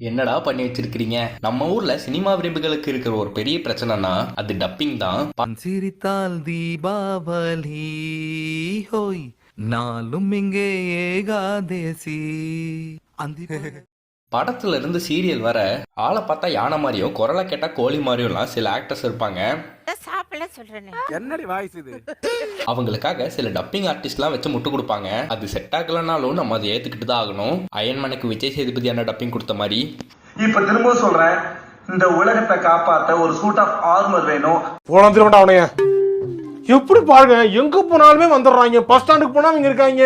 என்னடா பண்ணி வச்சிருக்கிறீங்க? நம்ம ஊர்ல சினிமா விரும்புகளுக்கு இருக்கிற ஒரு பெரிய பிரச்சனைனா அது டப்பிங் தான். சிரித்தால் தீபாவளி ஹோய். நாளும் இங்கே ஏகாதேசி. அந்த படத்துல இருந்து சீரியல் வர ஆளை பார்த்தா யானை மாதிரியும் குரலை கேட்டா கோழி மாதிரியும்லாம் சில ஆக்டர்ஸ் இருப்பாங்க. சாப்பிடல சொல்றேனே. என்னடி வாய்ஸ் இது? அவங்களுக்காக சில டப்பிங் ஆர்டிஸ்ட்லாம் வச்சு முட்டு கொடுப்பாங்க. அது செட் ஆகலனாலும் நம்ம அதை ஏத்துக்கிட்டு தான் ஆகணும். அயன்மனுக்கு விஜய் சேதுபதி என்ன டப்பிங் கொடுத்த மாதிரி. இப்ப திரும்ப சொல்றேன். இந்த உலகத்தை காப்பாத்த ஒரு சூட் ஆஃப் ஆர்மர் வேணும். போனா திரும்ப அவனைய. எப்படி பாருங்க எங்க போனாலுமே வந்துடுறாங்க. பஸ் ஸ்டாண்டுக்கு போனா இங்க இருக்காங்க.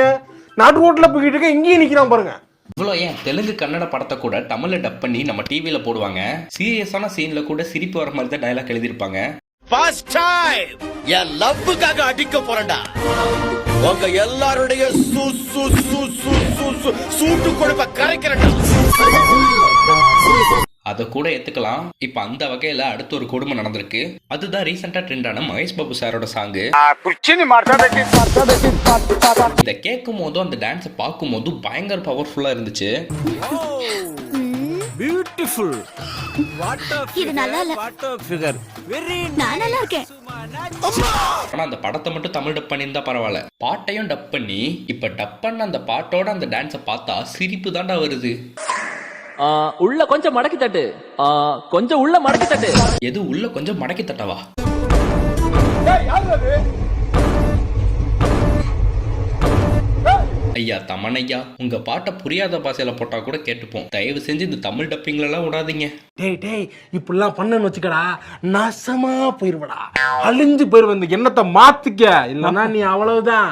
நாட்டு ரோட்ல போய்கிட்டு இருக்க இங்கேயும் நிக்கிறான் பாருங்க. இவ்வளோ ஏன்? தெலுங்கு கன்னட படத்தை கூட தமிழ்ல டப் பண்ணி நம்ம டிவியில போடுவாங்க. சீரியஸான சீன்ல கூட சிரிப்பு வர மாதிரி தான் டைலாக் எழுதியிருப்பாங்க. ஃபர்ஸ்ட் டைம் என் லவ்வுக்காக அடிக்க போறேன்டா. உங்க எல்லாருடைய சு சு சு சு சு சு சூட்டு கொழுப்ப கரைக்கிறேன்டா. அதை கூட ஏத்துக்கலாம். இப்ப அந்த வகையில அடுத்து ஒரு கொடுமை நடந்திருக்கு. அதுதான் ரீசெண்டா ட்ரெண்டான மகேஷ் பாபு சாரோட சாங்கு. இதை கேட்கும் போதும் அந்த டான்ஸை பார்க்கும் போதும் பயங்கர பவர்ஃபுல்லா இருந்துச்சு. பியூட்டிஃபுல் இது நல்லா இல்ல. நான் நல்லா இருக்கேன். ஆனா அந்த படத்தை மட்டும் தமிழ் டப் பண்ணியிருந்தா பரவாயில்ல. பாட்டையும் டப் பண்ணி இப்ப டப் பண்ண அந்த பாட்டோட அந்த டான்ஸை பார்த்தா சிரிப்பு தாண்டா வருது. ஆ, உள்ள கொஞ்சம் மடக்கி தட்டு. ஆ, கொஞ்சம் உள்ள மடக்கி தட்டு. எது உள்ள கொஞ்சம் மடக்கி தட்டவா? ஐயா தமனையா உங்க பாட்டை புரியாத பாஷையில போட்டா கூட கேட்டுப்போம். தயவு செஞ்சு இந்த தமிழ் டப்பிங்ல எல்லாம் விடாதீங்க. டேய் டேய் இப்படிலாம் பண்ணன்னு வச்சுக்கடா நாசமா போயிருவடா. அழிஞ்சு போயிருவேன் இந்த எண்ணத்தை மாத்திக்க. இல்லைன்னா நீ அவ்வளவுதான்.